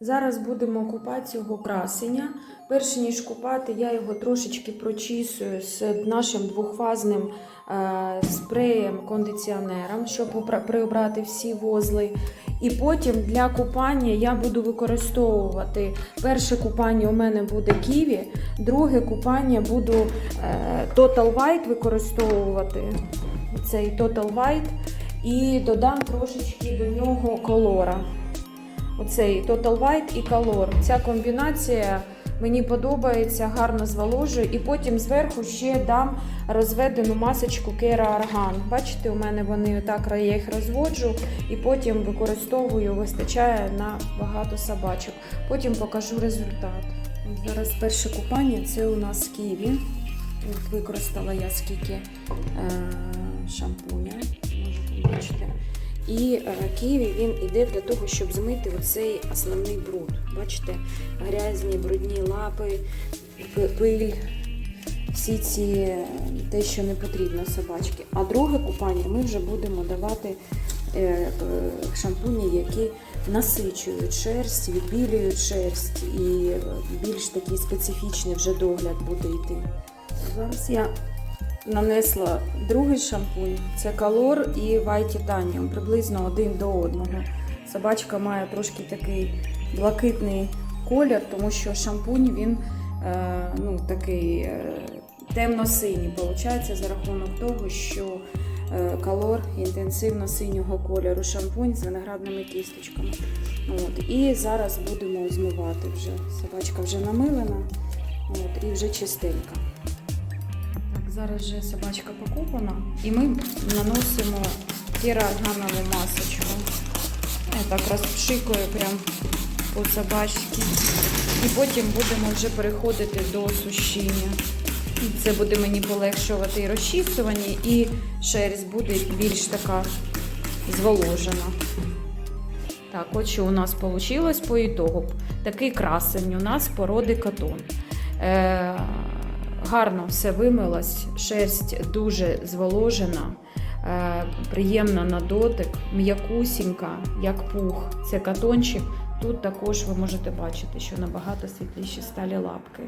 Зараз будемо купати цього красення. Перш ніж купати, я його трошечки прочісую з нашим двохфазним е, спреєм кондиціонером, щоб прибрати всі возли. І потім для купання я буду використовувати перше купання у мене буде ківі, друге купання буду е, Total White використовувати. Цей Total White. І додам трошечки до нього колора. Оцей Total White і Color. Ця комбінація мені подобається, гарно зволожує. І потім зверху ще дам розведену масочку Kera Argan. Бачите, у мене вони отак я їх розводжу і потім використовую, вистачає на багато собачок. Потім покажу результат. Зараз перше купання це у нас. От Використала я скільки е, бачити. І е, ківі він іде для того, щоб змити оцей основний бруд. Бачите, грязні, брудні лапи, пиль, всі ці е, те, що не потрібно собачки. А друге купання ми вже будемо давати е, шампуні, які насичують шерсть, відбілюють шерсть і більш такий специфічний вже догляд буде йти. Зараз я нанесла другий шампунь. Це Color і White Titanium, приблизно один до одного. Собачка має трошки такий блакитний колір, тому що шампунь він е, ну, такий е, темно-синій, виходить, за рахунок того, що е, Color інтенсивно синього кольору шампунь з виноградними кісточками. От. І зараз будемо змивати вже. Собачка вже намилена от, і вже чистенька. Зараз вже собачка покупана і ми наносимо кероорганову масочку. Я так розпшикую прям по собачці. І потім будемо вже переходити до сушіння. І Це буде мені полегшувати і розчісування, і шерсть буде більш така зволожена. Так, от що у нас вийшло по ітогу. Такий красень у нас породи катон. Е, гарно все вимилось, шерсть дуже зволожена, е, приємна на дотик, м'якусінька, як пух. Це катончик. Тут також ви можете бачити, що набагато світліші сталі лапки.